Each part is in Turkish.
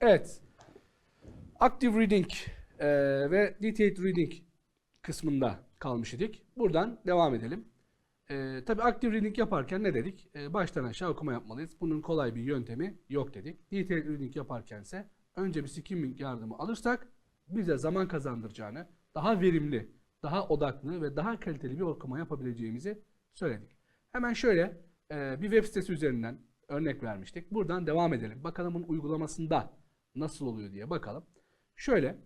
Evet. Active Reading e, ve Detailed Reading kısmında kalmış idik. Buradan devam edelim. E, tabii Active Reading yaparken ne dedik? E, baştan aşağı okuma yapmalıyız. Bunun kolay bir yöntemi yok dedik. Detailed Reading yaparkense önce bir skimming yardımı alırsak bize zaman kazandıracağını, daha verimli, daha odaklı ve daha kaliteli bir okuma yapabileceğimizi söyledik. Hemen şöyle e, bir web sitesi üzerinden örnek vermiştik. Buradan devam edelim. Bakalım bunun uygulamasında nasıl oluyor diye bakalım. Şöyle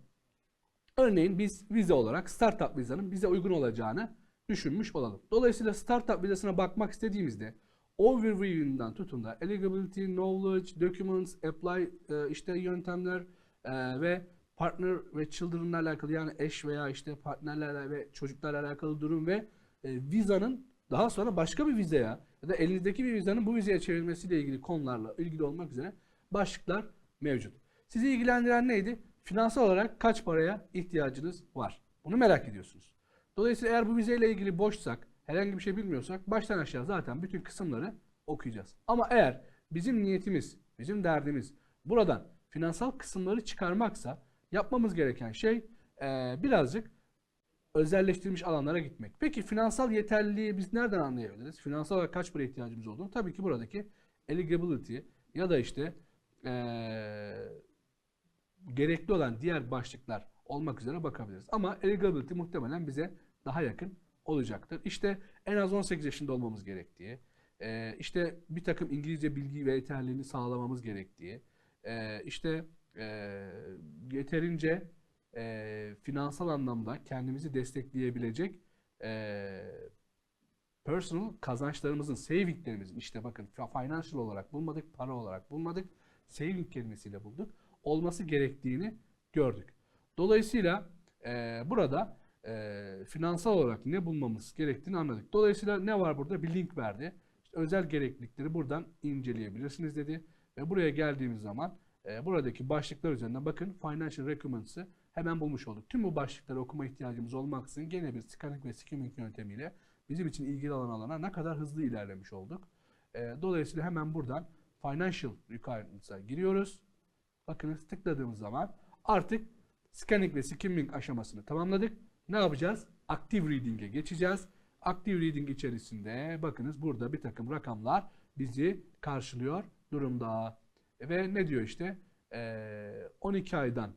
örneğin biz vize olarak startup vizenin bize uygun olacağını düşünmüş olalım. Dolayısıyla startup vizesine bakmak istediğimizde overview'ından tutun da eligibility, knowledge, documents, apply e, işte yöntemler e, ve partner ve children'la alakalı yani eş veya işte partnerlerle ve çocuklarla alakalı durum ve e, vizanın daha sonra başka bir vizeye ya da elinizdeki bir vizanın bu vizeye çevrilmesiyle ilgili konularla ilgili olmak üzere başlıklar mevcut. Sizi ilgilendiren neydi? Finansal olarak kaç paraya ihtiyacınız var? Bunu merak ediyorsunuz. Dolayısıyla eğer bu vizeyle ilgili boşsak, herhangi bir şey bilmiyorsak baştan aşağı zaten bütün kısımları okuyacağız. Ama eğer bizim niyetimiz, bizim derdimiz buradan finansal kısımları çıkarmaksa yapmamız gereken şey eee, birazcık özelleştirilmiş alanlara gitmek. Peki finansal yeterliliği biz nereden anlayabiliriz? Finansal olarak kaç para ihtiyacımız olduğunu tabii ki buradaki eligibility ya da işte eee, gerekli olan diğer başlıklar olmak üzere bakabiliriz. Ama eligibility muhtemelen bize daha yakın olacaktır. İşte en az 18 yaşında olmamız gerektiği, eee, işte bir takım İngilizce bilgi ve yeterliliğini sağlamamız gerektiği, eee, işte eee, yeterince finansal anlamda kendimizi destekleyebilecek personal kazançlarımızın, savinglerimizin işte bakın financial olarak bulmadık, para olarak bulmadık, saving kelimesiyle bulduk. Olması gerektiğini gördük. Dolayısıyla eee, burada eee, finansal olarak ne bulmamız gerektiğini anladık. Dolayısıyla ne var burada? Bir link verdi. İşte özel gereklilikleri buradan inceleyebilirsiniz dedi. Ve buraya geldiğimiz zaman eee, buradaki başlıklar üzerinden bakın financial recommends'ı hemen bulmuş olduk. Tüm bu başlıkları okuma ihtiyacımız olmaksızın gene bir scanning ve skimming yöntemiyle bizim için ilgili olan alana ne kadar hızlı ilerlemiş olduk. Eee, dolayısıyla hemen buradan financial requirements'a giriyoruz. Bakınız tıkladığımız zaman artık scanning ve skimming aşamasını tamamladık. Ne yapacağız? Active Reading'e geçeceğiz. Active Reading içerisinde bakınız burada bir takım rakamlar bizi karşılıyor durumda. Ve ne diyor işte? Eee, 12 aydan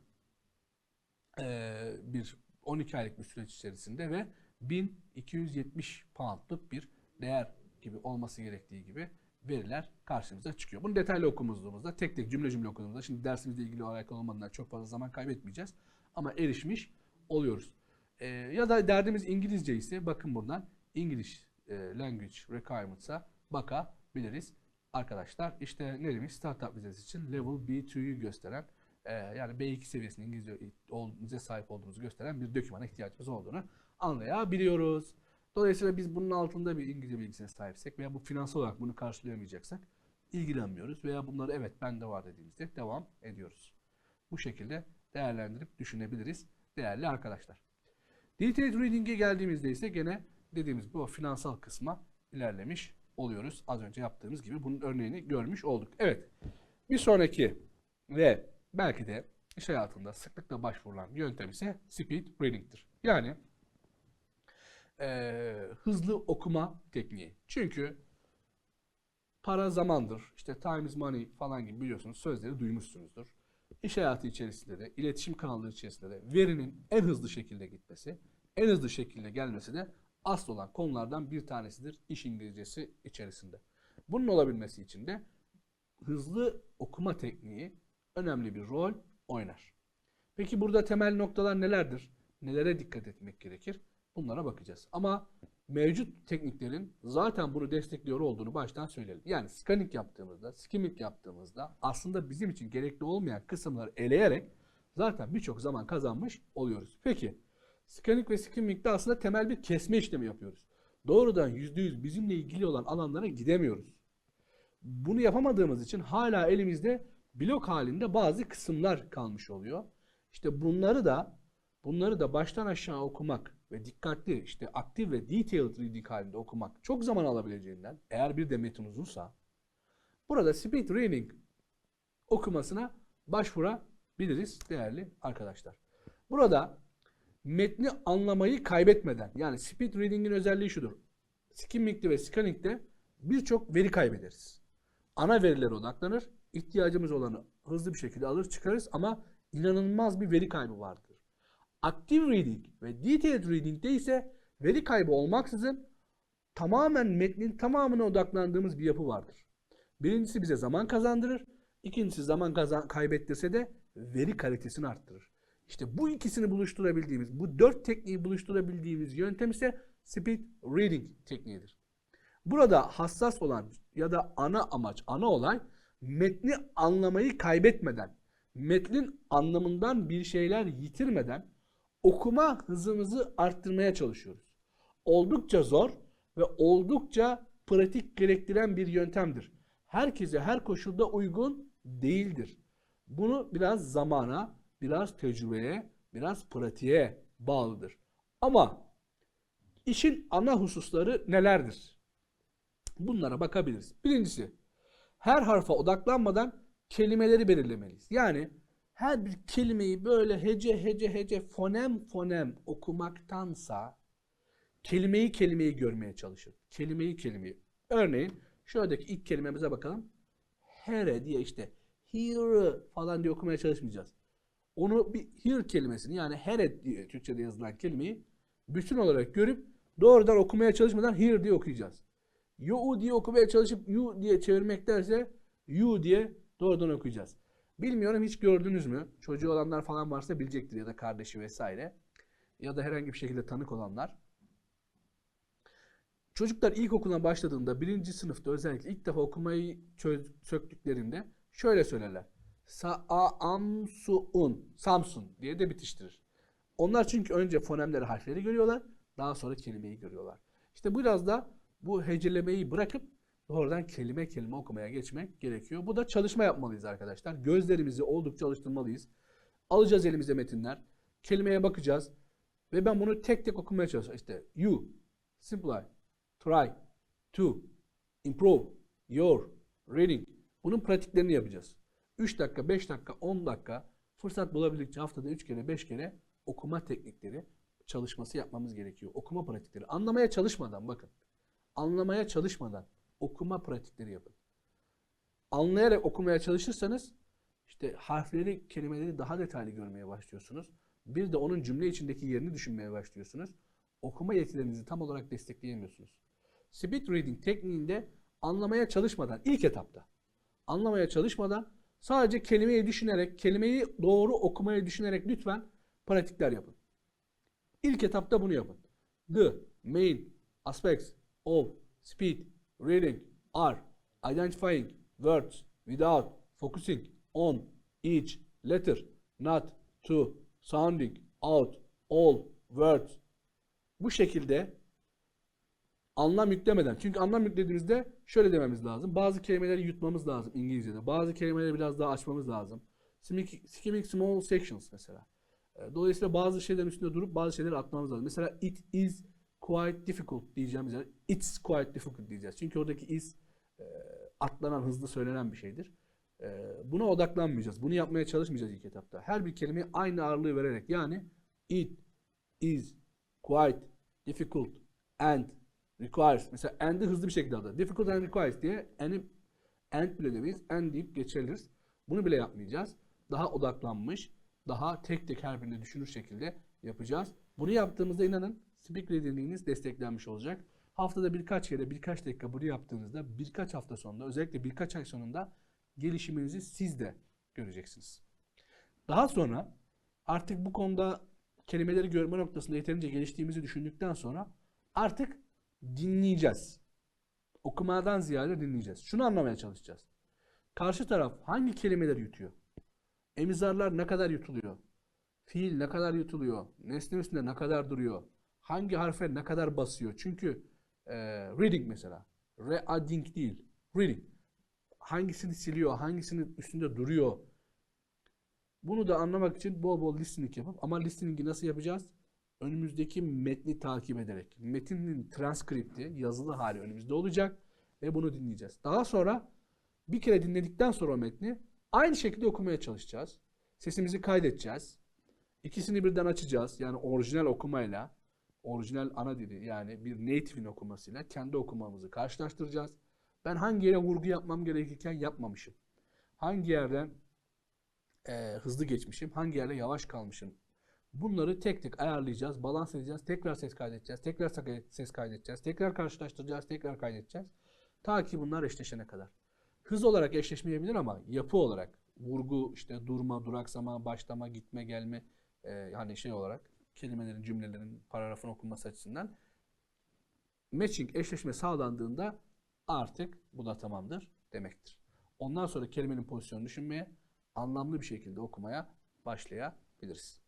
eee, bir 12 aylık bir süreç içerisinde ve 1270 poundluk bir değer gibi olması gerektiği gibi veriler karşımıza çıkıyor. Bunu detaylı okuduğumuzda, tek tek cümle cümle okuduğumuzda, şimdi dersimizle ilgili alakalı olmadığından çok fazla zaman kaybetmeyeceğiz. Ama erişmiş oluyoruz. Ee, ya da derdimiz İngilizce ise bakın buradan English e, Language Requirements'a bakabiliriz. Arkadaşlar işte ne demiş? Startup vizesi için Level B2'yu gösteren e, yani B2 seviyesinde İngilizce sahip olduğumuzu gösteren bir dokümana ihtiyacımız olduğunu anlayabiliyoruz. Dolayısıyla biz bunun altında bir İngilizce bilgisine sahipsek veya bu finansal olarak bunu karşılayamayacaksak ilgilenmiyoruz veya bunları evet bende var dediğimizde devam ediyoruz. Bu şekilde değerlendirip düşünebiliriz değerli arkadaşlar. Detailed Reading'e geldiğimizde ise gene dediğimiz o finansal kısma ilerlemiş oluyoruz. Az önce yaptığımız gibi bunun örneğini görmüş olduk. Evet. Bir sonraki ve belki de iş hayatında sıklıkla başvurulan yöntem ise speed reading'tir. Yani eee, hızlı okuma tekniği. Çünkü para zamandır, işte time is money falan gibi biliyorsunuz sözleri duymuşsunuzdur. İş hayatı içerisinde de, iletişim kanalları içerisinde de verinin en hızlı şekilde gitmesi, en hızlı şekilde gelmesi de asıl olan konulardan bir tanesidir iş İngilizcesi içerisinde. Bunun olabilmesi için de hızlı okuma tekniği önemli bir rol oynar. Peki burada temel noktalar nelerdir? Nelere dikkat etmek gerekir? Bunlara bakacağız. Ama mevcut tekniklerin zaten bunu destekliyor olduğunu baştan söyleyelim. Yani scanning yaptığımızda, skimming yaptığımızda aslında bizim için gerekli olmayan kısımları eleyerek zaten birçok zaman kazanmış oluyoruz. Peki scanning ve skimming'de aslında temel bir kesme işlemi yapıyoruz. Doğrudan %100 bizimle ilgili olan alanlara gidemiyoruz. Bunu yapamadığımız için hala elimizde blok halinde bazı kısımlar kalmış oluyor. İşte bunları da bunları da baştan aşağı okumak ve dikkatli işte aktif ve detailed reading halinde okumak çok zaman alabileceğinden eğer bir de metin uzunsa burada speed reading okumasına başvurabiliriz değerli arkadaşlar. Burada metni anlamayı kaybetmeden yani speed reading'in özelliği şudur. Skimming'de ve scanning'de birçok veri kaybederiz. Ana verilere odaklanır, ihtiyacımız olanı hızlı bir şekilde alır çıkarız ama inanılmaz bir veri kaybı vardır. Active reading ve detailed reading'de ise veri kaybı olmaksızın tamamen metnin tamamına odaklandığımız bir yapı vardır. Birincisi bize zaman kazandırır. İkincisi zaman kazan kaybettirse de veri kalitesini arttırır. İşte bu ikisini buluşturabildiğimiz, bu dört tekniği buluşturabildiğimiz yöntem ise speed reading tekniğidir. Burada hassas olan ya da ana amaç, ana olay metni anlamayı kaybetmeden, metnin anlamından bir şeyler yitirmeden okuma hızımızı arttırmaya çalışıyoruz. Oldukça zor ve oldukça pratik gerektiren bir yöntemdir. Herkese her koşulda uygun değildir. Bunu biraz zamana, biraz tecrübeye, biraz pratiğe bağlıdır. Ama işin ana hususları nelerdir? Bunlara bakabiliriz. Birincisi, her harfa odaklanmadan kelimeleri belirlemeliyiz. Yani her bir kelimeyi böyle hece hece hece fonem fonem okumaktansa kelimeyi kelimeyi görmeye çalışın. Kelimeyi kelimeyi. Örneğin şuradaki ilk kelimemize bakalım. Here diye işte here falan diye okumaya çalışmayacağız. Onu bir here kelimesini yani here diye Türkçe'de yazılan kelimeyi bütün olarak görüp doğrudan okumaya çalışmadan here diye okuyacağız. You diye okumaya çalışıp you diye çevirmek derse you diye doğrudan okuyacağız. Bilmiyorum hiç gördünüz mü? Çocuğu olanlar falan varsa bilecektir ya da kardeşi vesaire. Ya da herhangi bir şekilde tanık olanlar. Çocuklar ilkokula başladığında birinci sınıfta özellikle ilk defa okumayı söktüklerinde şöyle söylerler. Sa a am su un Samsun diye de bitiştirir. Onlar çünkü önce fonemleri harfleri görüyorlar. Daha sonra kelimeyi görüyorlar. İşte biraz da bu hecelemeyi bırakıp doğrudan kelime kelime okumaya geçmek gerekiyor. Bu da çalışma yapmalıyız arkadaşlar. Gözlerimizi oldukça alıştırmalıyız. Alacağız elimize metinler. Kelimeye bakacağız. Ve ben bunu tek tek okumaya çalışacağım. İşte you, simplify, try, to, improve, your, reading. Bunun pratiklerini yapacağız. 3 dakika, 5 dakika, 10 dakika fırsat bulabildikçe haftada 3 kere, 5 kere okuma teknikleri çalışması yapmamız gerekiyor. Okuma pratikleri. Anlamaya çalışmadan bakın. Anlamaya çalışmadan okuma pratikleri yapın. Anlayarak okumaya çalışırsanız işte harfleri, kelimeleri daha detaylı görmeye başlıyorsunuz. Bir de onun cümle içindeki yerini düşünmeye başlıyorsunuz. Okuma yetilerinizi tam olarak destekleyemiyorsunuz. Speed reading tekniğinde anlamaya çalışmadan ilk etapta anlamaya çalışmadan sadece kelimeyi düşünerek, kelimeyi doğru okumaya düşünerek lütfen pratikler yapın. İlk etapta bunu yapın. The main aspects of speed reading are identifying words without focusing on each letter, not to sounding out all words. Bu şekilde anlam yüklemeden. Çünkü anlam yüklediğimizde şöyle dememiz lazım. Bazı kelimeleri yutmamız lazım İngilizce'de. Bazı kelimeleri biraz daha açmamız lazım. Skimming, small sections mesela. E, Dolayısıyla bazı şeylerin üstünde durup bazı şeyleri atmamız lazım. Mesela it is quite difficult diyeceğimiz yer it's quite difficult diyeceğiz. Çünkü oradaki is e, atlanan, hızlı söylenen bir şeydir. E, buna odaklanmayacağız. Bunu yapmaya çalışmayacağız ilk etapta. Her bir kelimeye aynı ağırlığı vererek yani it is quite difficult and requires. Mesela and'i hızlı bir şekilde aldı. Difficult and requires diye and'i and bile demeyiz. And deyip geçeriz. Bunu bile yapmayacağız. Daha odaklanmış, daha tek tek her birini düşünür şekilde yapacağız. Bunu yaptığımızda inanın speak reading'iniz desteklenmiş olacak. Haftada birkaç kere birkaç dakika bunu yaptığınızda birkaç hafta sonunda özellikle birkaç ay sonunda gelişiminizi siz de göreceksiniz. Daha sonra artık bu konuda kelimeleri görme noktasında yeterince geliştiğimizi düşündükten sonra artık dinleyeceğiz. Okumadan ziyade dinleyeceğiz. Şunu anlamaya çalışacağız. Karşı taraf hangi kelimeleri yutuyor? Emizarlar ne kadar yutuluyor? Fiil ne kadar yutuluyor? Nesne üstünde ne kadar duruyor? Hangi harfe ne kadar basıyor? Çünkü e, reading mesela. Reading değil. Reading. Hangisini siliyor? Hangisinin üstünde duruyor? Bunu da anlamak için bol bol listening yapıp ama listening'i nasıl yapacağız? Önümüzdeki metni takip ederek. Metinin transkripti, yazılı hali önümüzde olacak ve bunu dinleyeceğiz. Daha sonra bir kere dinledikten sonra o metni Aynı şekilde okumaya çalışacağız. Sesimizi kaydedeceğiz. İkisini birden açacağız. Yani orijinal okumayla, orijinal ana dili yani bir native'in okumasıyla kendi okumamızı karşılaştıracağız. Ben hangi yere vurgu yapmam gerekirken yapmamışım. Hangi yerden e, hızlı geçmişim, hangi yerde yavaş kalmışım. Bunları tek tek ayarlayacağız, balans edeceğiz, tekrar ses kaydedeceğiz, tekrar ses kaydedeceğiz, tekrar karşılaştıracağız, tekrar kaydedeceğiz. Ta ki bunlar eşleşene kadar. Hız olarak eşleşmeyebilir ama yapı olarak vurgu, işte durma, duraksama, başlama, gitme, gelme e, yani şey olarak kelimelerin, cümlelerin, paragrafın okunması açısından matching eşleşme sağlandığında artık bu da tamamdır demektir. Ondan sonra kelimenin pozisyonunu düşünmeye, anlamlı bir şekilde okumaya başlayabiliriz.